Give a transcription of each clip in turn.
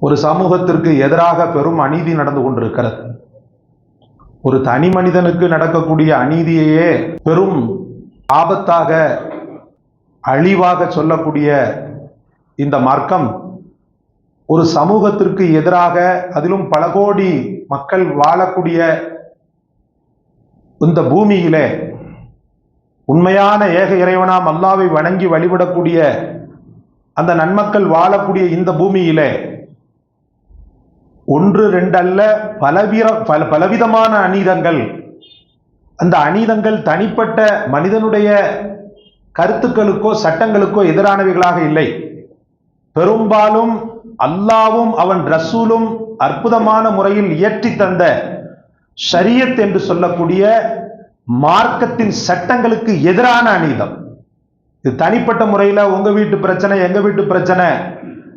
ஒரு சமூகத்திற்கு எதிராக பெரும் அநீதி நடந்து கொண்டிருக்கிறது. ஒரு தனி மனிதனுக்கு நடக்கக்கூடிய அநீதியையே பெரும் ஆபத்தாக அழிவாக சொல்லக்கூடிய இந்த மார்க்கம் ஒரு சமூகத்திற்கு எதிராக அதிலும் பல கோடி மக்கள் வாழக்கூடிய இந்த பூமியிலே உண்மையான ஏக இறைவனாம் அல்லாவை வணங்கி வழிபடக்கூடிய அந்த நன்மக்கள் வாழக்கூடிய இந்த பூமியிலே ஒன்று ரெண்டல்ல பலவீர பல பலவிதமான அநீதங்கள். அந்த அநீதங்கள் தனிப்பட்ட மனிதனுடைய கருத்துக்களுக்கோ சட்டங்களுக்கோ எதிரானவைகளாக இல்லை. பெரும்பாலும் அல்லாவும் அவன் ரசூலும் அற்புதமான முறையில் இயற்றி தந்த ஷரியத் என்று சொல்லக்கூடிய மார்க்கத்தின் சட்டங்களுக்கு எதிரான அநீதம். இது தனிப்பட்ட முறையில் உங்கள் வீட்டு பிரச்சனை எங்கள் வீட்டு பிரச்சனை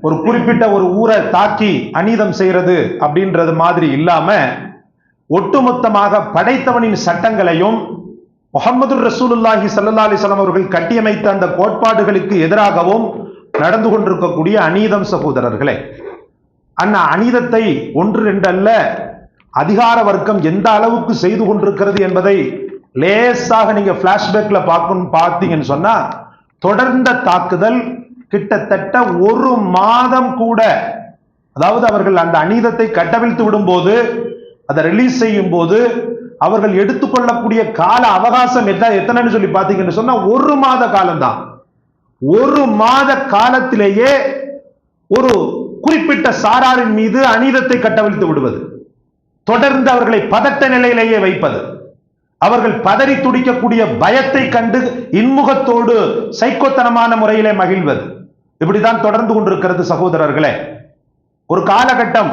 ஒரு குறிப்பிட்ட ஒரு ஊரை தாக்கி அநீதம் செய்கிறது அப்படின்றது மாதிரி இல்லாம ஒட்டுமொத்தமாக படைத்தவனின் சட்டங்களையும் முகமது ரசூலுல்லாஹி சல்லா அலிஸ்லாம் அவர்கள் கட்டியமைத்த அந்த கோட்பாடுகளுக்கு எதிராகவும் நடந்து கொண்டிருக்கக்கூடிய அநீதம் சகோதரர்களே. அந்த அநீதத்தை ஒன்று ரெண்டல்ல அதிகார வர்க்கம் எந்த அளவுக்கு செய்து கொண்டிருக்கிறது என்பதை லேசாக நீங்க பிளாஷ்பேக்ல பார்க்கணும் பார்த்தீங்கன்னு சொன்னா தொடர்ந்த தாக்குதல் கிட்டத்தட்ட ஒரு மாதம் கூட அதாவது அவர்கள் அந்த அநீதத்தை கட்டவிழ்த்து விடும்போது அதை ரிலீஸ் செய்யும் போது அவர்கள் எடுத்துக்கொள்ளக்கூடிய கால அவகாசம் எத்தனை எத்தனைன்னு சொல்லி பார்த்தீங்கன்னு சொன்னா ஒரு மாத காலம்தான். ஒரு மாத காலத்திலேயே ஒரு குறிப்பிட்ட சாராரின் மீது அநீதத்தை கட்டவிழ்த்து விடுவது. தொடர்ந்து அவர்களை பதட்ட நிலையிலேயே வைப்பது. அவர்கள் பதறி துடிக்கக்கூடிய பயத்தை கண்டு இன்முகத்தோடு சைக்கோத்தனமான முறையிலே மகிழ்வது. இப்படிதான் தொடர்ந்து கொண்டிருக்கிறது சகோதரர்களே. ஒரு காலகட்டம்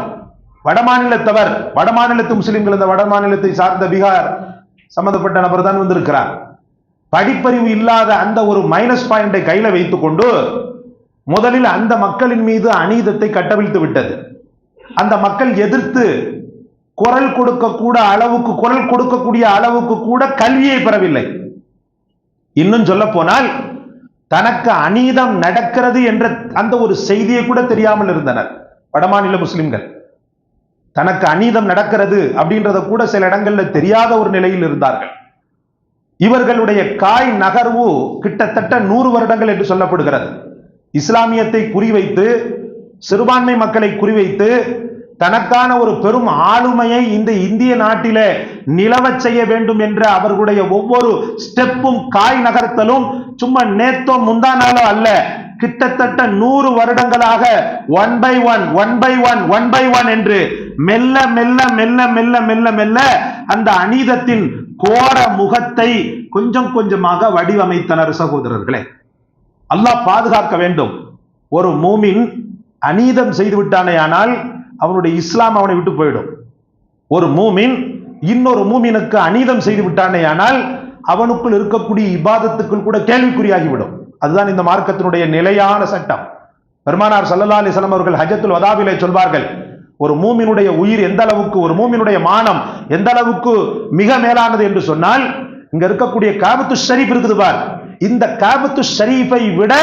வடமாநிலத்தவர் வடமாநிலத்து முஸ்லிம்கள் இந்த வடமாநிலத்தை சார்ந்த பீகார் சம்பந்தப்பட்ட நபர் தான் வந்திருக்கிறார். படிப்பறிவு இல்லாத அந்த ஒரு மைனஸ் பாயிண்டை கையில வைத்துக்கொண்டு முதலில் அந்த மக்களின் மீது அநீதத்தை கட்டவிழ்த்து விட்டது. அந்த மக்கள் எதிர்த்து குரல் கொடுக்கக்கூட அளவுக்கு குரல் கொடுக்கக்கூடிய அளவுக்கு கூட கல்வியை பெறவில்லை. இன்னும் சொல்ல போனால் தனக்கு அநீதம் நடக்கிறது என்ற அந்த ஒரு செய்தியை கூட தெரியாமல் இருந்தனர். வடமாநில முஸ்லிம்கள். தனக்கு அநீதம் நடக்கிறது அப்படின்றத கூட சில இடங்கள்ல தெரியாத ஒரு நிலையில் இருந்தார்கள். இவர்களுடைய காய் நகர்வு கிட்டத்தட்ட நூறு வருடங்கள் என்று சொல்லப்படுகிறது. இஸ்லாமியத்தை குறிவைத்து சிறுபான்மை மக்களை குறிவைத்து தனக்கான ஒரு பெரும் ஆளுமையை இந்த இந்திய நாட்டிலே நிலவச் செய்ய வேண்டும் என்ற அவர்களுடைய ஒவ்வொரு ஸ்டெப்பும் காய் நகர்த்தலும் சும்மா நேத்தோ முந்தானாலோ அல்ல. கிட்டத்தட்ட நூறு வருடங்களாக one by one one by one one by one என்று மெல்ல மெல்ல மெல்ல மெல்ல மெல்ல மெல்ல அந்த அநீதத்தின் கோர முகத்தை கொஞ்சம் கொஞ்சமாக வடிவமைத்தனர் சகோதரர்களே. அல்லாஹ் பாதுகாக்க வேண்டும். ஒரு மூமின் அநீதம் செய்து விட்டானே ஆனால் அவனுடைய இஸ்லாம் அவனை விட்டு போயிடும். ஒரு மூமின் இன்னொரு மூமினுக்கு அநீதம் செய்து விட்டானே ஆனால் அவனுக்குள் இருக்கக்கூடிய இபாதத்துக்குள் கூட கேள்விக்குறியாகிவிடும். அதுதான் இந்த மார்க்கத்தினுடைய நிலையான சட்டம். பெருமானார் சல்லல்லா அலிஸ்லாம் அவர்கள் ஹஜத்துல் வதாவிலே சொல்வார்கள் ஒரு மூமினுடைய உயிர் எந்த அளவுக்கு ஒரு மூமினுடைய மானம் எந்த அளவுக்கு மிக மேலானது என்று சொன்னால் இங்க இருக்கக்கூடிய காபத்து ஷரீப் இருக்குது பார். இந்த காபத்து ஷரீஃபை விட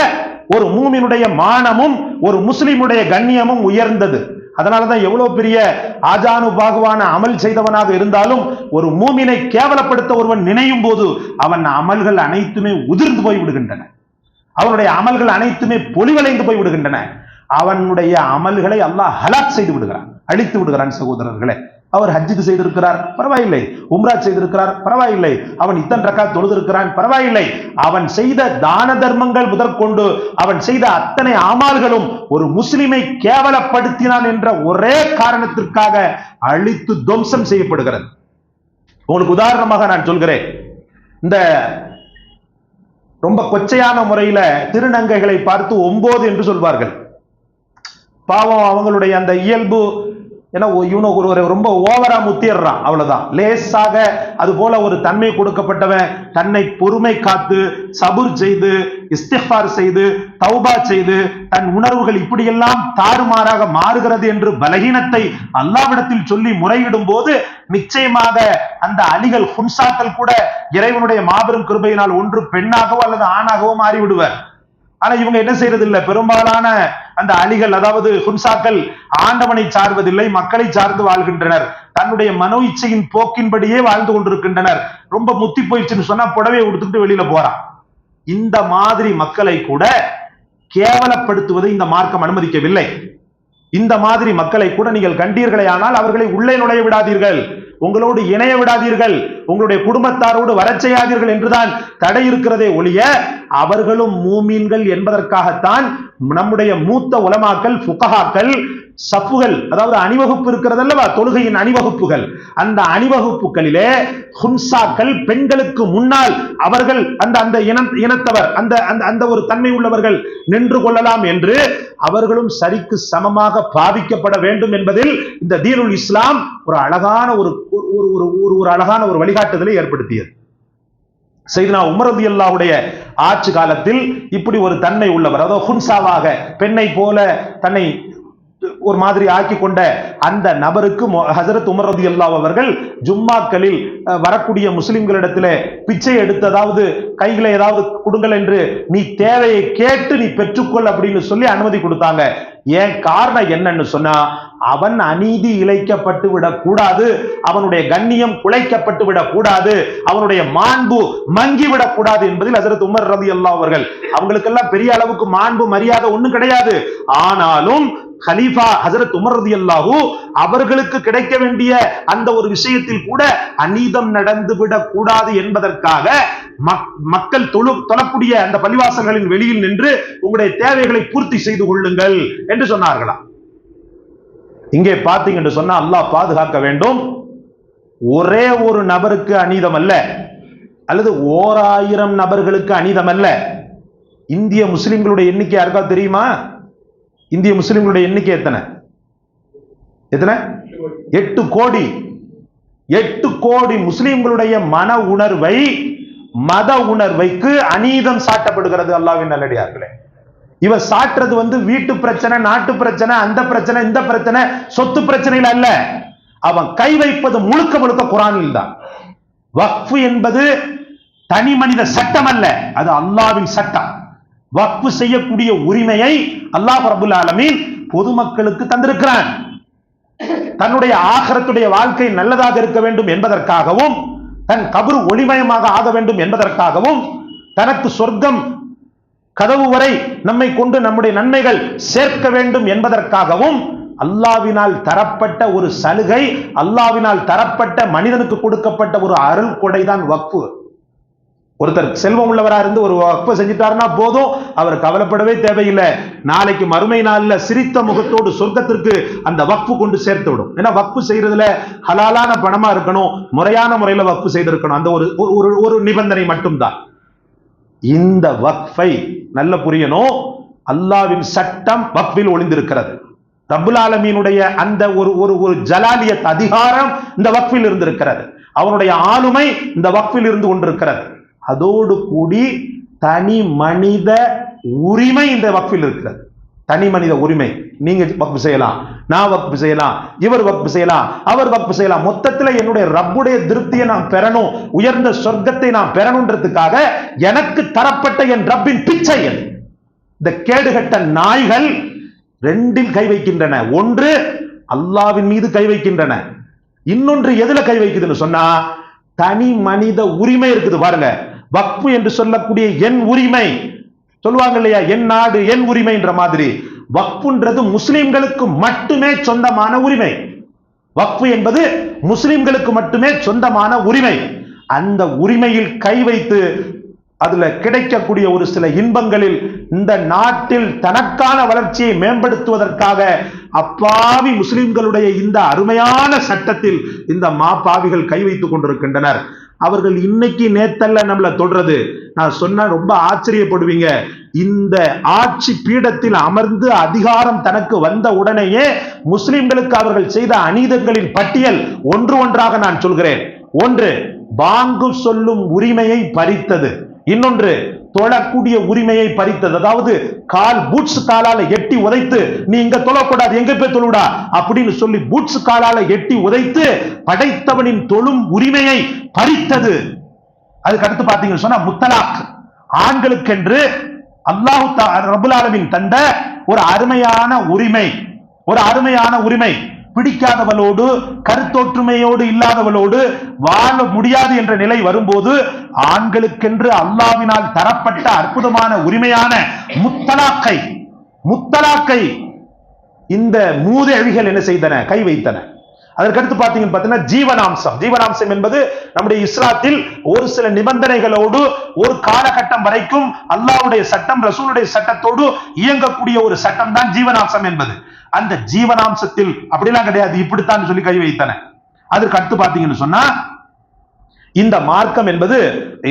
ஒரு மூமினுடைய மானமும் ஒரு முஸ்லிமுடைய கண்ணியமும் உயர்ந்தது. அதனாலதான் எவ்வளவு பெரிய ஆஜானு பாகுவான அமல் செய்தவனாக இருந்தாலும் ஒரு மூமினை கேவலப்படுத்த ஒருவன் நினையும் போது அவன் அமல்கள் அனைத்துமே உதிர்ந்து போய் விடுகின்றன. அவனுடைய அமல்கள் அனைத்துமே பொலிவளைந்து போய் விடுகின்றன. அவனுடைய அமல்களை அல்லாஹ் ஹலாக் செய்து விடுகிறான் அழித்து விடுகிறான் சகோதரர்களே. அவர் ஹஜ்ஜுக்கு செய்திருக்கிறார் பரவாயில்லை. உம்ராஜ் செய்திருக்கிறார் பரவாயில்லை. அவன் இத்தன் ரக்கா தொழுதிருக்கிறான் பரவாயில்லை. அவன் செய்த தான தர்மங்கள் முதற்கொண்டு அவன் செய்த அத்தனை ஆமால்களும் ஒரு முஸ்லிமை கேவலப்படுத்தினான் என்ற ஒரே காரணத்திற்காக அழித்து துவம்சம் செய்யப்படுகிறது. உங்களுக்கு உதாரணமாக நான் சொல்கிறேன். இந்த ரொம்ப கொச்சையான முறையில திருநங்கைகளை பார்த்து ஒன்பது என்று சொல்வார்கள். பாவம் அவங்களுடைய அந்த இயல்பு ஏன்னா இவனை ஒரு ஒரு ரொம்ப ஓவரா முத்திடுறான். அவ்வளவுதான். லேசாக அது போல ஒரு தன்மை கொடுக்கப்பட்டவன் தன்னை பொறுமை காத்து சபுர் செய்து இஸ்திஃபார் செய்து தௌபா செய்து தன் உணர்வுகள் இப்படியெல்லாம் தாறுமாறாக மாறுகிறது என்று பலகீனத்தை அல்லாவிடத்தில் சொல்லி முறையிடும் போது நிச்சயமாக அந்த அணிகள் ஹுன்சாக்கள் கூட இறைவனுடைய மாபெரும் கிருபையினால் ஒன்று பெண்ணாகவோ அல்லது ஆணாகவோ மாறிவிடுவர். ஆனா இவங்க என்ன செய்யறது இல்ல பெரும்பாலான அந்த அலிகள் அதாவது ஹுன்சாக்கள் ஆண்டவனை சார்வதில்லை மக்களை சார்ந்து வாழ்கின்றனர். தன்னுடைய மனோ இச்சையின் போக்கின்படியே வாழ்ந்து கொண்டிருக்கின்றனர். ரொம்ப முத்தி போயிடுச்சுன்னு சொன்னா புடவையை உடுத்துக்கிட்டு வெளியில போறான். இந்த மாதிரி மக்களை கூட கேவலப்படுத்துவதை இந்த மார்க்கம் அனுமதிக்கவில்லை. இந்த மாதிரி மக்களை கூட நீங்கள் கண்டீர்களே ஆனால் அவர்களை உள்ளே நுழைய விடாதீர்கள். உங்களோடு இணைய விடாதீர்கள். உங்களுடைய குடும்பத்தாரோடு வரச் செய்யாதீர்கள் என்றுதான் தடை இருக்கிறதே ஒழிய அவர்களும் மூமீன்கள் என்பதற்காகத்தான் நம்முடைய மூத்த உலமாக்கள் புகஹாக்கள் சப்புகள் அதாவது அணிவகுப்பு இருக்கிறது அல்லவா தொழுகையின் அணிவகுப்புகள். அந்த அணிவகுப்புகளிலே ஹுன்சாக்கள் பெண்களுக்கு முன்னால் அவர்கள் அந்த அந்த இனம் இனத்தவர் அந்த அந்த அந்த ஒரு தன்மை உள்ளவர்கள் நின்று கொள்ளலாம் என்று அவர்களும் சரிக்கு சமமாக பாவிக்கப்பட வேண்டும் என்பதில் இந்த தீனுல் இஸ்லாம் ஒரு அழகான ஒரு ஒரு ஒரு ஒரு ஒரு அழகான ஒரு வழிகாட்டுதலை ஏற்படுத்தியது. செய்தனா உமரது அல்லாவுடைய ஆட்சி காலத்தில் இப்படி ஒரு தன்மை உள்ளவர் அதாவது ஹுன்சாவாக பெண்ணை போல தன்னை ஒரு மாதிரி ஆக்கி கொண்ட அந்த நபருக்கு மொ- உமர் ரதி அவர்கள் ஜும்மாக்களில் வரக்கூடிய முஸ்லிம்களிடத்தில் பிச்சை எடுத்து அதாவது கைகளை ஏதாவது கொடுங்கள் என்று நீ தேவையை கேட்டு நீ பெற்றுக்கொள் அப்படின்னு சொல்லி அனுமதி கொடுத்தாங்க. ஏன் காரணம் என்னன்னு சொன்னா அவன் அநீதி இழைக்கப்பட்டு விடக்கூடாது. அவனுடைய கண்ணியம் குலைக்கப்பட்டு விடக்கூடாது. அவனுடைய மாண்பு மங்கி விடக்கூடாது என்பதில் ஹஜரத் உமர் ரதி அவர்கள். அவங்களுக்கெல்லாம் பெரிய அளவுக்கு மாண்பு மரியாதை ஒண்ணும் கிடையாது. ஆனாலும் ஹலீஃபா ஹசரத் உமர் ரலியல்லாஹு அவர்களுக்கு கிடைக்க வேண்டிய அந்த ஒரு விஷயத்தில் கூட அநீதம் நடந்துவிடக் கூடாது என்பதற்காக மக்- மக்கள் தொழு தொழக்கூடிய அந்த பள்ளிவாசல்களின் வெளியில் நின்று உங்களுடைய தேவைகளை பூர்த்தி செய்து கொள்ளுங்கள் என்று சொன்னார்களாம். இங்கே பார்த்தீங்க என்று சொன்னால் அல்லாஹ் பாதுகாக்க வேண்டும். ஒரே ஒரு நபருக்கு அநீதம் அல்ல அல்லது ஓர் ஆயிரம் நபர்களுக்கு அநீதம் அல்ல இந்திய முஸ்லிம்களுடைய எண்ணிக்கை யாருக்கா தெரியுமா? இந்திய முஸ்லிம்களுடைய எண்ணிக்கை எத்தனை? எத்தனை? எட்டு கோடி. எட்டு கோடி முஸ்லிம்களுடைய மன உணர்வை மத உணர்வைக்கு அநீதம் சாட்டப்படுகிறது அல்லாவின் நல்லடியார்களே. இவ சாட்டுறது வந்து வீட்டு பிரச்சனை நாட்டு பிரச்சனை அந்த பிரச்சனை இந்த பிரச்சனை சொத்து பிரச்சனையில் அல்ல. அவன் கை வைப்பது முழுக்க முழுக்க குரானில் தான். வக்ஃபு என்பது தனி மனித சட்டம் அல்ல. அது அல்லாவின் சட்டம். வக்ஃபு செய்யக்கூடிய உரிமையை அல்லாஹ் ரபுல் ஆலமீன் பொதுமக்களுக்கு தந்திருக்கிறான். தன்னுடைய ஆகரத்துடைய வாழ்க்கை நல்லதாக இருக்க வேண்டும் என்பதற்காகவும் தன் கபரு ஒளிமயமாக ஆக வேண்டும் என்பதற்காகவும் தனக்கு சொர்க்கம் கதவு வரை நம்மை கொண்டு நம்முடைய நன்மைகள் சேர்க்க வேண்டும் என்பதற்காகவும் அல்லாவினால் தரப்பட்ட ஒரு சலுகை அல்லாவினால் தரப்பட்ட மனிதனுக்கு கொடுக்கப்பட்ட ஒரு அருள் கொடை தான் வக்ஃபு. ஒருத்தர் செல்வம் உள்ளவராக இருந்து ஒரு வக்ஃபு செஞ்சிட்டாருன்னா போதும் அவர் கவலைப்படவே தேவையில்லை. நாளைக்கு மறுமை நாளில் சிரித்த முகத்தோடு சொர்க்கத்திற்கு அந்த வக்ஃபு கொண்டு சேர்த்து விடும். ஏன்னா வக்ஃபு செய்யறதுல ஹலாலான பணமா இருக்கணும் முறையான முறையில் வக்ஃபு செய்திருக்கணும். அந்த ஒரு ஒரு ஒரு நிபந்தனை மட்டும்தான். இந்த வக்ஃபை நல்ல புரியணும். அல்லாவின் சட்டம் வக்ஃபில் ஒளிந்திருக்கிறது. ரப்புல் ஆலமீனுடைய அந்த ஒரு ஒரு ஒரு ஜலாலியத் அதிகாரம் இந்த வக்ஃபில் இருந்திருக்கிறது. அவனுடைய ஆளுமை இந்த வக்ஃபில் இருந்து கொண்டிருக்கிறது. அதோடு கூடி தனி மனித உரிமை இந்த வக்ஃபில் இருக்கிறது. தனி மனித உரிமை. நீங்க வக்ஃபு செய்யலாம் நான் வக்ஃபு செய்யலாம் இவர் வக்ஃபு செய்யலாம் அவர் வக்ஃபு செய்யலாம். மொத்தத்துல என்னுடைய ரப்புடைய திருப்தியை நான் பெறணும் உயர்ந்த சொர்க்கத்தை நான் பெறணுன்றதுக்காக எனக்கு தரப்பட்ட என் ரப்பின் பிச்சை இந்த கேடுகட்ட நாய்கள் ரெண்டில் கை வைக்கின்றன. ஒன்று அல்லாவின் மீது கை வைக்கின்றன. இன்னொன்று எதுல கை வைக்குதுன்னு சொன்னா தனி மனித உரிமை இருக்குது பாருங்க. வக்ஃபு என்று சொல்லக்கூடிய என் உரிமை. சொல்லுவாங்க இல்லையா? என் நாடு என் உரிமைன்ற மாதிரி. வக்ஃபுன்றது முஸ்லிம்களுக்கு மட்டுமே சொந்தமான உரிமை. வக்ஃபு என்பது முஸ்லிம்களுக்கு மட்டுமே சொந்தமான உரிமை. அந்த உரிமையில் கை வைத்து அதுல கிடைக்கக்கூடிய ஒரு சில இன்பங்களில் இந்த நாட்டில் தனக்கான வளர்ச்சியை மேம்படுத்துவதற்காக அப்பாவி முஸ்லிம்களுடைய இந்த அருமையான சட்டத்தில் இந்த மாப்பாவிகள் கை வைத்துக் கொண்டிருக்கின்றனர். அவர்கள் இன்னைக்கு நேத்தல்ல நம்மள தொடுறது. நான் சொன்னா ரொம்ப ஆச்சரியப்படுவீங்க. இந்த ஆட்சி பீடத்தில் அமர்ந்து அதிகாரம் தனக்கு வந்த உடனேயே முஸ்லிம்களுக்கு அவர்கள் செய்த அநீதங்களின் பட்டியல் ஒன்று ஒன்றாக நான் சொல்கிறேன். ஒன்று பாங்கு சொல்லும் உரிமையை பறித்தது. இன்னொன்று தொழக்கூடிய உரிமையை பறித்தது. அதாவது கால் பூட்ஸ் காலால எட்டி உதைத்து நீ இங்க தொழக்கூடாது எங்க போய் தொழுடா அப்படின்னு சொல்லி பூட்ஸ் காலால எட்டி உதைத்து படைத்தவனின் தொழும் உரிமையை பறித்தது. அதுக்கு அடுத்து பாத்தீங்கன்னு சொன்னா முத்தலாக். ஆண்களுக்கென்று அல்லாஹு ரபுல் ரப்புல் தந்த ஒரு அருமையான உரிமை. ஒரு அருமையான உரிமை. பிடிக்காதவளோடு கருத்தொற்றுமையோடு இல்லாதவளோடு வாழ முடியாது என்ற நிலை வரும்போது ஆண்களுக்கென்று அல்லாவினால் தரப்பட்ட அற்புதமான உரிமையான முத்தலாக்கை முத்தலாக்கை இந்த மூதேவிகள் என்ன செய்தன? கை வைத்தன. அதற்கடுத்து பார்த்தீங்கன்னு பார்த்தீங்கன்னா ஜீவனாம்சம். ஜீவனாம்சம் என்பது நம்முடைய இஸ்லாத்தில் ஒரு சில நிபந்தனைகளோடு ஒரு காலகட்டம் வரைக்கும் அல்லாவுடைய சட்டம் ரசூலுடைய சட்டத்தோடு இயங்கக்கூடிய ஒரு சட்டம் தான் ஜீவனாம்சம் என்பது. அந்த ஜீவனாம்சத்தில் அப்படிலாம் கிடையாது. இப்படித்தான் சொல்லி கை வைத்தன. அதற்கு அடுத்து பார்த்தீங்கன்னு சொன்னா இந்த மார்க்கம் என்பது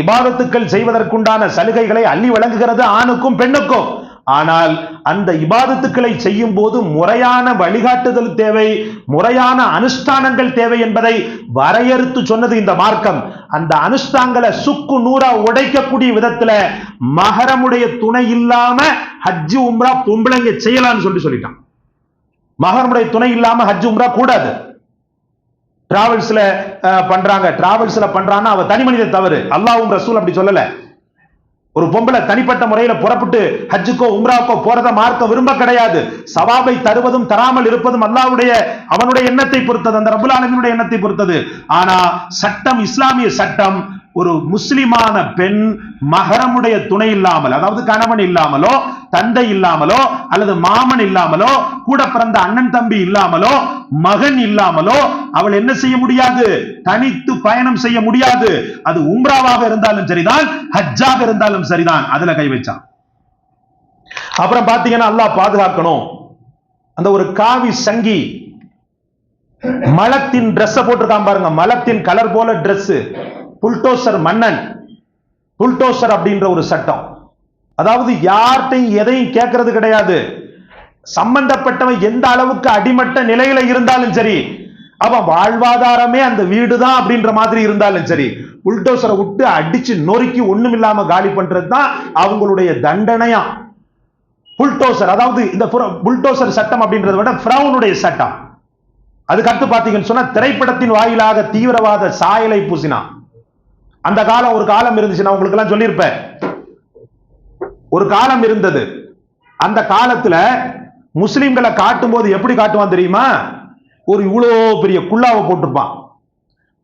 இபாதத்துக்கள் செய்வதற்குண்டான சலுகைகளை அள்ளி வழங்குகிறது ஆணுக்கும் பெண்ணுக்கும். ஆனால் அந்த இபாதத்துக்களை செய்யும் போது முறையான வழிகாட்டுதல் தேவை முறையான அனுஷ்டானங்கள் தேவை என்பதை வரையறுத்து சொன்னது இந்த மார்க்கம். அந்த அனுஷ்டாங்களை சுக்கு நூறா உடைக்கக்கூடிய விதத்துல மகரமுடைய துணை இல்லாம ஹஜ்ஜு உம்ரா பொம்பளைங்க செய்யலாம்னு சொல்லி சொல்லிட்டான். மகரமுடைய துணை இல்லாம ஹஜ்ஜு உம்ரா கூடாது. டிராவல்ஸ்ல பண்றாங்க. டிராவல்ஸ்ல பண்றான்னா அவ தனி மனித தவறு. அல்லாவும் ரசூல் அப்படி சொல்லல. ஒரு பொம்பளை தனிப்பட்ட முறையில புறப்பட்டு ஹஜ்ஜுக்கோ உம்ராக்கோ போறத மார்க்க விரும்ப கிடையாது. சவாபை தருவதும் தராமல் இருப்பதும் அல்லாஹ்வுடைய அவனுடைய எண்ணத்தை பொறுத்தது அந்த ரபுல் ஆலமினுடைய எண்ணத்தை பொறுத்தது. ஆனா சட்டம் இஸ்லாமிய சட்டம் ஒரு முஸ்லிமான பெண் மகரமுடைய துணை இல்லாமல் அதாவது கணவன் இல்லாமலோ தந்தை இல்லாமலோ அல்லது மாமன் இல்லாமலோ கூட பிறந்த அண்ணன் தம்பி இல்லாமலோ மகன் இல்லாமலோ அவள் என்ன செய்ய முடியாது? தனித்து பயணம் செய்ய முடியாது. அது உம்ராவாக இருந்தாலும் சரிதான் ஹஜ்ஜாக இருந்தாலும் சரிதான். அதுல கை வச்சான். அப்புறம் பாத்தீங்கன்னா அல்லாஹ் பாதுகாக்கணும். அந்த ஒரு காவி சங்கி மலத்தின் Dress போட்டிருக்கான் பாருங்க. மலத்தின் கலர் போல Dress புல்டோசர் மன்னன் புல்டோசர் அப்படின்ற ஒரு சட்டம். அதாவது யார்கிட்டையும் எதையும் கேட்கறது கிடையாது. சம்பந்தப்பட்டவன் எந்த அளவுக்கு அடிமட்ட நிலையில இருந்தாலும் சரி அவன் வாழ்வாதாரமே அந்த வீடு தான் அப்படின்ற மாதிரி இருந்தாலும் சரி புல்டோசரை விட்டு அடிச்சு நொறுக்கி ஒண்ணும் இல்லாம காலி பண்றது தான் அவங்களுடைய தண்டனையா? புல்டோசர் அதாவது இந்த புல்டோசர் சட்டம் அப்படின்றத விட ஃப்ரௌனுடைய சட்டம். அதுக்கடுத்து பார்த்தீங்கன்னு பாத்தீங்கன்னு சொன்னா திரைப்படத்தின் வாயிலாக தீவிரவாத சாயலை பூசினான். அந்த காலம் ஒரு காலம் இருந்துச்சு நான் உங்களுக்கு எல்லாம் சொல்லியிருப்பேன். ஒரு காலம் இருந்தது. அந்த காலத்துல முஸ்லிம்களை காட்டும் போது எப்படி காட்டுவான் தெரியுமா? ஒரு இவ்வளோ பெரிய குல்லாவை போட்டிருப்பான்.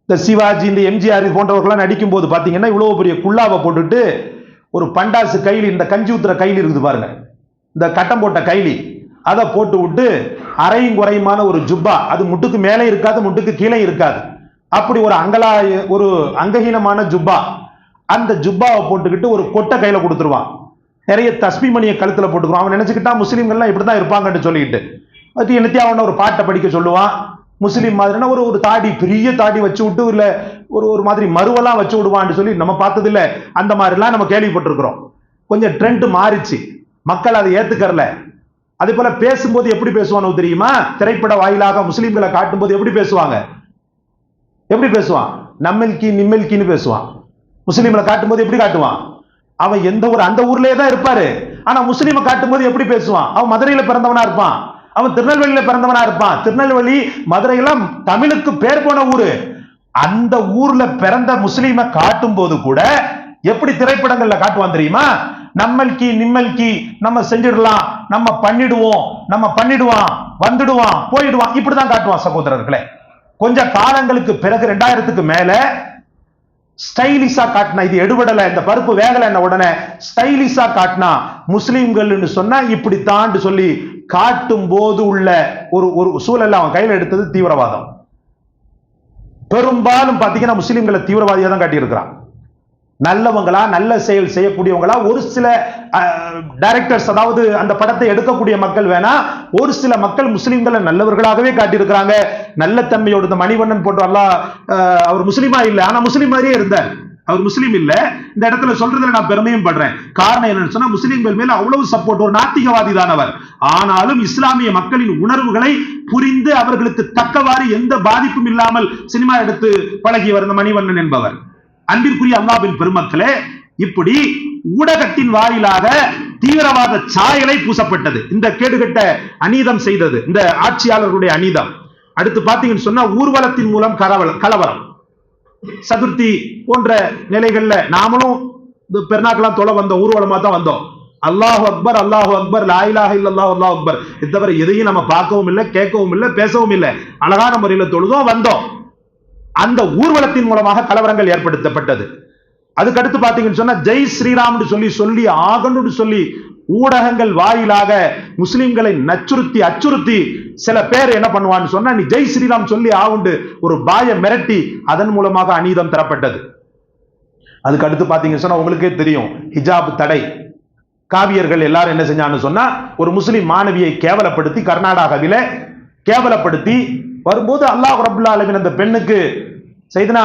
இந்த சிவாஜி இந்த எம்ஜிஆர் போன்றவர்கள்லாம் நடிக்கும் போது பார்த்தீங்கன்னா இவ்வளோ பெரிய குல்லாவை போட்டுட்டு ஒரு பண்டாசு கைலி இந்த கஞ்சி ஊத்துற கைலி இருக்குது பாருங்க. இந்த கட்டம் போட்ட கைலி. அதை போட்டு விட்டு அரையும் குறையுமான ஒரு ஜுப்பா. அது முட்டுக்கு மேலே இருக்காது முட்டுக்கு கீழே இருக்காது. அப்படி ஒரு அங்கலா ஒரு அங்கஹீனமான ஜுப்பா அந்த ஜுப்பாவை போட்டுக்கிட்டு ஒரு கொட்டை கையில் கொடுத்துருவான். நிறைய தஸ்மி மணியை கழுத்தில் போட்டுக்குவான். அவன் நினச்சிக்கிட்டா முஸ்லீம்கள்லாம் இப்படிதான் இருப்பாங்கன்னு சொல்லிட்டு அது என்னத்தையும் ஒரு பாட்டை படிக்க சொல்லுவான். முஸ்லீம் மாதிரினா ஒரு ஒரு தாடி பெரிய தாடி வச்சு விட்டு இல்லை ஒரு ஒரு மாதிரி மருவெல்லாம் வச்சு விடுவான்னு சொல்லி நம்ம பார்த்ததில்ல. அந்த மாதிரிலாம் நம்ம கேள்விப்பட்டிருக்கிறோம். கொஞ்சம் ட்ரெண்ட் மாறிச்சு. மக்கள் அதை ஏத்துக்கறல. அதே போல பேசும்போது எப்படி பேசுவானோ தெரியுமா? திரைப்பட வாயிலாக முஸ்லீம்களை காட்டும்போது எப்படி பேசுவாங்க? எப்படி பேசுவான்? நம்மல்கி நிம்மல்கின்னு பேசுவான். முஸ்லீம்களை காட்டும்போது எப்படி காட்டுவான்? அவன் எந்த ஊர் அந்த ஊர்லயே தான் இருப்பாரு. ஆனா முஸ்லீமை காட்டும்போது எப்படி பேசுவான்? அவன் மதுரையில பிறந்தவனா இருப்பான். அவன் திருநெல்வேலியில பிறந்தவனா இருப்பான். திருநெல்வேலி மதுரையெல்லாம் தமிழுக்கு பேர் போன ஊரு. அந்த ஊர்ல பிறந்த முஸ்லீமை காட்டும் போது கூட எப்படி திரைப்படங்கள்ல காட்டுவான் தெரியுமா? நம்மல்கி நிம்மல்கி நம்ம செஞ்சிடலாம் நம்ம பண்ணிடுவோம் நம்ம பண்ணிடுவான் வந்துடுவான் போயிடுவான். இப்படிதான் காட்டுவான் சகோதரர்களே. கொஞ்ச காலங்களுக்கு பிறகு ரெண்டாயிரத்துக்கு மேல ஸ்டைலிஷா காட்டினா இது எடுபடல இந்த பருப்பு வேகல என்ன உடனே ஸ்டைலிஷா காட்டினா முஸ்லீம்கள்னு சொன்னா இப்படித்தான் சொல்லி காட்டும் போது உள்ள ஒரு ஒரு சூழல்ல அவன் கையில் எடுத்தது தீவிரவாதம். பெரும்பாலும் பாத்தீங்கன்னா முஸ்லீம்களை தீவிரவாதியா தான் காட்டியிருக்கிறான். நல்லவங்களா நல்ல செயல் செய்யக்கூடியவங்களா ஒரு சில டைரக்டர்ஸ் அதாவது அந்த படத்தை எடுக்கக்கூடிய மக்கள் வேணா ஒரு சில மக்கள் முஸ்லீம்களை நல்லவர்களாகவே காட்டியிருக்கிறாங்க. நல்ல தன்மையோடு இந்த மணிவண்ணன் போட்டு எல்லாம் அவர் முஸ்லீமா இல்லை ஆனா முஸ்லீம் மாதிரியே இருந்தார். அவர் முஸ்லீம் இல்ல. இந்த இடத்துல சொல்றதுல நான் பெருமையும் படுறேன். காரணம் என்னன்னு சொன்னா முஸ்லீம்கள் மேல அவ்வளவு சப்போர்ட் ஒரு நாத்திகவாதி தான் அவர். ஆனாலும் இஸ்லாமிய மக்களின் உணர்வுகளை புரிந்து அவர்களுக்கு தக்கவாறு எந்த பாதிப்பும் இல்லாமல் சினிமா எடுத்து பழகியவர் இந்த மணிவண்ணன் என்பவர். அன்பிற்குரிய அல்லாவின் பெருமக்களே இப்படி ஊடகத்தின் வாயிலாக தீவிரவாத சாயலை பூசப்பட்டது. இந்த கேடுகட்ட அநீதம் செய்தது இந்த ஆட்சியாளர்களுடைய அநீதம். அடுத்து பாத்தீங்கன்னு சொன்னா ஊர்வலத்தின் மூலம் கலவரம் கலவரம். சதுர்த்தி போன்ற நிலைகள்ல நாமளும் இந்த பெருநாக்கெல்லாம் தொலை வந்தோம் ஊர்வலமா தான் வந்தோம். அல்லாஹ் அக்பர் அல்லாஹ் அக்பர் லாயிலாக இல்லல்லாஹ் அல்லாஹ் அக்பர். இது தவிர எதையும் நம்ம பார்க்கவும் இல்லை கேட்கவும் இல்லை பேசவும் இல்லை. அழகான முறையில் தொழுதோம் வந்தோம். அந்த ஊர்வலத்தின் மூலமாக கலவரங்கள் ஏற்படுத்தப்பட்டது. அதுக்கடுத்து பார்த்தீங்கன்னு சொன்னா ஜெய் ஸ்ரீராம்னு சொல்லி சொல்லி ஆகணும்னு சொல்லி ஊடகங்கள் வாயிலாக முஸ்லிம்களை நச்சுறுத்தி அச்சுறுத்தி சில பேர் என்ன பண்ணுவான்னு சொன்னா நீ ஜெய் ஸ்ரீராம் சொல்லி ஆகுண்டு. ஒரு பாய மிரட்டி அதன் மூலமாக அநீதம் தரப்பட்டது. அதுக்கு அடுத்து பார்த்தீங்கன்னு சொன்னா உங்களுக்கே தெரியும் ஹிஜாப் தடை. காவியர்கள் எல்லாரும் என்ன செஞ்சான்னு சொன்னா ஒரு முஸ்லிம் மாணவியை கேவலப்படுத்தி கர்நாடகாவில கேவலப்படுத்தி வரும்போது அல்லாஹ் ரபுல்லா அலமின் அந்த பெண்ணுக்கு செய்தனா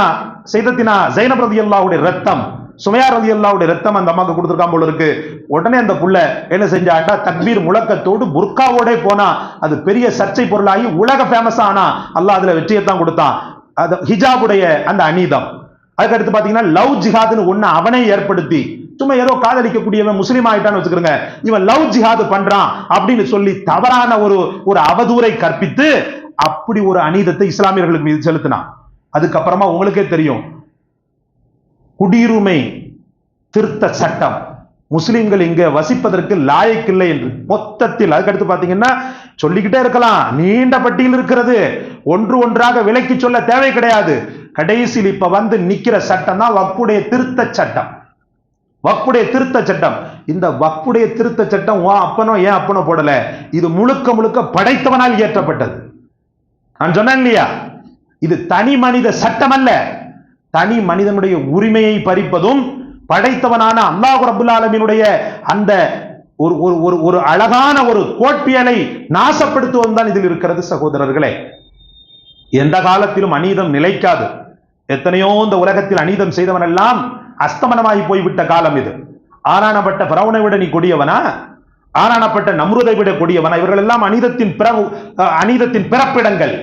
செய்தத்தினா ஜைனப் ரதி அல்லாவுடைய ரத்தம் சுமையா ரதி அல்லாவுடைய ரத்தம் அந்த அம்மாவுக்கு கொடுத்துருக்கான் போல இருக்கு. உடனே அந்த புள்ள என்ன செஞ்சாட்டா தக்பீர் முழக்கத்தோடு புர்காவோட போனா அது பெரிய சர்ச்சை பொருளாகி உலக ஃபேமஸ் ஆனா அல்லாஹ் அதுல வெற்றியைத்தான் கொடுத்தான். அது ஹிஜாபுடைய அந்த அநீதம். அதுக்கடுத்து பாத்தீங்கன்னா லவ் ஜிஹாத்னு ஒன்று அவனே ஏற்படுத்தி சும்மா ஏதோ காதலிக்கக்கூடியவன் முஸ்லீம் ஆயிட்டான்னு வச்சுக்கிறோங்க இவன் லவ் ஜிஹாது பண்றான் அப்படின்னு சொல்லி தவறான ஒரு ஒரு அவதூரை கற்பித்து அப்படி ஒரு அநீதத்தை இஸ்லாமியர்களுக்கு மீது செலுத்தினான். அதுக்கப்புறமா உங்களுக்கே தெரியும். குடியுரிமை திருத்த சட்டம். முஸ்லிம்கள் இங்க வசிப்பதற்கு லாயக்கில்லை என்று மொத்தத்தில். அதுக்கடுத்து பாத்தீங்கன்னா சொல்லிக்கிட்டே இருக்கலாம். நீண்ட பட்டியல் இருக்கிறது. ஒன்று ஒன்றாக விலக்கி சொல்ல தேவை கிடையாது. கடைசியில் இப்ப வந்து நிக்கிற சட்டம் தான் வக்குடைய திருத்த சட்டம். வக்குடைய திருத்த சட்டம். இந்த வக்குடைய திருத்த சட்டம் உன் அப்பனோ ஏன் அப்பனோ போடல. இது முழுக்க முழுக்க படைத்தவனால் இயற்றப்பட்டது. நான் சொன்னேன் இல்லையா? இது தனி மனித சட்டம் அல்ல. தனி மனிதனுடைய உரிமையை பறிப்பதும் படைத்தவனான அல்லாஹ் ரபுல் ஆலமினுடைய அந்த ஒரு ஒரு ஒரு ஒரு அழகான ஒரு கோட்பியலை நாசப்படுத்துவதும் தான் இதில் இருக்கிறது சகோதரர்களே. எந்த காலத்திலும் அநீதம் நிலைக்காது. எத்தனையோ இந்த உலகத்தில் அநீதம் செய்தவன் எல்லாம் அஸ்தமனமாகி போய்விட்ட காலம் இது. ஆராணப்பட்ட பிரவனை விட நீ கொடியவனா? ஆராணப்பட்ட நம்ருதை விட கொடியவனா? இவர்கள் எல்லாம் அநீதத்தின் பிறகு அநீதத்தின் பிறப்பிடங்கள்.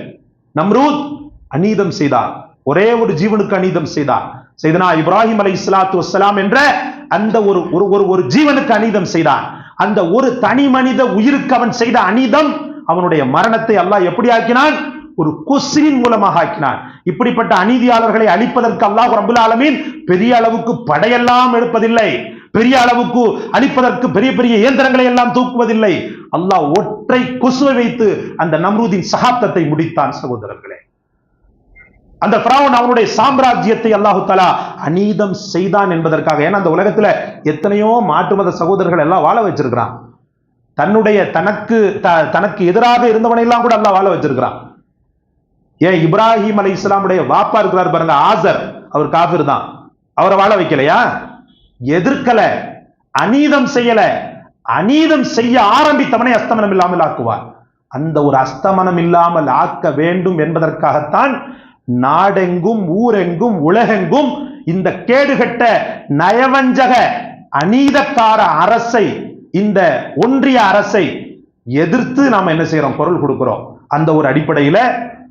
நம்ரூத் அநீதம் செய்தார் ஒரே ஒரு ஜீவனுக்கு அநீதம் செய்தார் செய்தனா இப்ராஹிம் அலை இஸ்லாத்து வசலாம் என்ற அந்த ஒரு ஒரு ஒரு ஒரு ஜீவனுக்கு அநீதம் செய்தான் அந்த ஒரு தனி மனித உயிருக்கு அவன் செய்த அநீதம் அவனுடைய மரணத்தை அல்லாஹ் எப்படி ஆக்கினான்? ஒரு கொசுவின் மூலமாக ஆக்கினான். இப்படிப்பட்ட அநீதியாளர்களை அழிப்பதற்கு அல்லாஹ் ரபுல் ஆலமீன் பெரிய அளவுக்கு படையெல்லாம் எடுப்பதில்லை. பெரிய அளவுக்கு அழிப்பதற்கு பெரிய பெரிய இயந்திரங்களை எல்லாம் தூக்குவதில்லை. அல்லாஹ் ஒற்றை கொசுவை வைத்து அந்த நம்ரூதின் சகாப்தத்தை முடித்தான் சகோதரர்களே. அந்த பிராவன் அவனுடைய சாம்ராஜ்யத்தை அல்லாஹு தலா அநீதம் செய்தான் என்பதற்காக. ஏன்னா அந்த உலகத்துல எத்தனையோ மாட்டு மத சகோதரர்கள் எல்லாம் வாழ வச்சிருக்கிறான். தன்னுடைய தனக்கு தனக்கு எதிராக இருந்தவனையெல்லாம் கூட அல்லாஹ் வாழ வச்சிருக்கிறான். ஏன் இப்ராஹிம் அலை இஸ்லாமுடைய வாப்பா இருக்கிறார் பாருங்க ஆசர் அவர் காபிர் தான். அவரை வாழ வைக்கலையா? எதிர்க்கல அநீதம் செய்யல. அநீதம் செய்ய ஆரம்பித்தவனை அஸ்தமனம் இல்லாமல் ஆக்குவார். அந்த ஒரு அஸ்தமனம் இல்லாமல் ஆக்க வேண்டும் என்பதற்காகத்தான் நாடெங்கும் ஊரெங்கும் உலகெங்கும் இந்த கேடுகட்ட நயவஞ்சக அநீதக்கார அரசை இந்த ஒன்றிய அரசை எதிர்த்து நாம என்ன செய்யறோம் குரல் கொடுக்கிறோம். அந்த ஒரு அடிப்படையில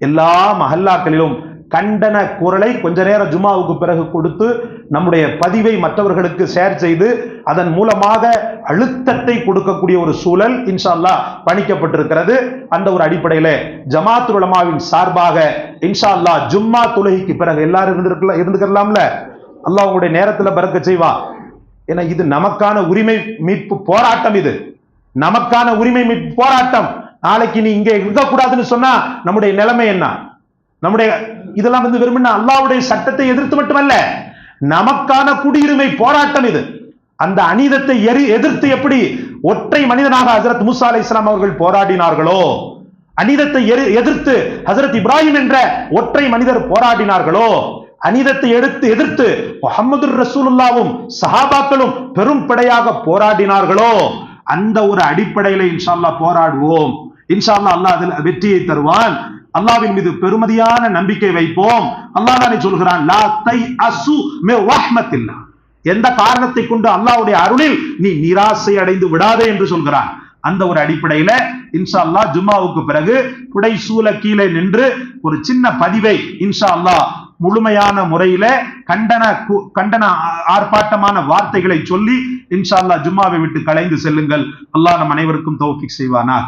எல்லா மஹல்லாக்களிலும் கண்டன குரலை கொஞ்ச நேரம் ஜுமாவுக்கு பிறகு கொடுத்து நம்முடைய பதிவை மற்றவர்களுக்கு ஷேர் செய்து அதன் மூலமாக அழுத்தத்தை கொடுக்கக்கூடிய ஒரு சூழல் இன்ஷால்லா பணிக்கப்பட்டிருக்கிறது. அந்த ஒரு அடிப்படையில ஜமாத் உலமாவின் சார்பாக இன்ஷால்லா ஜும்மா தொழுகைக்கு பிறகு எல்லாரும் இருந்திருக்கலாம் இருந்துக்கலாம்ல அல்லாஹ் உங்களுடைய நேரத்தில் பறக்க செய்வா. ஏன்னா இது நமக்கான உரிமை மீட்பு போராட்டம் இது. நமக்கான உரிமை மீட்பு போராட்டம். நாளைக்கு நீ இங்கே இருக்கக்கூடாதுன்னு சொன்னா நம்முடைய நிலைமை என்ன? நம்முடைய இதெல்லாம் வந்து வெறும் அல்லாவுடைய சட்டத்தை எதிர்த்து மட்டுமல்ல நமக்கான குடியுரிமை போராட்டம் இது. அந்த அநீதத்தை எதிர்த்து எப்படி ஒற்றை மனிதனாக ஹசரத் முசா அலை இஸ்லாம் அவர்கள் போராடினார்களோ? அநீதத்தை எதிர்த்து ஹசரத் இப்ராஹிம் என்ற ஒற்றை மனிதர் போராடினார்களோ? அநீதத்தை எடுத்து எதிர்த்து முகமது ரசூலுல்லாவும் சஹாபாக்களும் பெரும் படையாக போராடினார்களோ? அந்த ஒரு அடிப்படையில இன்ஷால்லா போராடுவோம். இன்ஷால்லா அல்லாஹ் அதில் வெற்றியை தருவான். அல்லாவின் மீது பெருமதியான நம்பிக்கை வைப்போம். அல்லாஹ் தானே சொல்கிறான் லா தை அசு மே வஹ்மத்தில்லா எந்த காரணத்தை கொண்டு அல்லாவுடைய அருளில் நீ நிராசை அடைந்து விடாதே என்று சொல்கிறான். அந்த ஒரு அடிப்படையில இன்ஷா அல்லா ஜும்மாவுக்கு பிறகு குடை சூழ கீழே நின்று ஒரு சின்ன பதிவை இன்ஷா அல்லா முழுமையான முறையில கண்டன கண்டன ஆர்ப்பாட்டமான வார்த்தைகளை சொல்லி இன்ஷா அல்லா ஜும்மாவை விட்டு கலைந்து செல்லுங்கள். அல்லாஹ் நம் அனைவருக்கும் தௌஃபிக் செய்வானா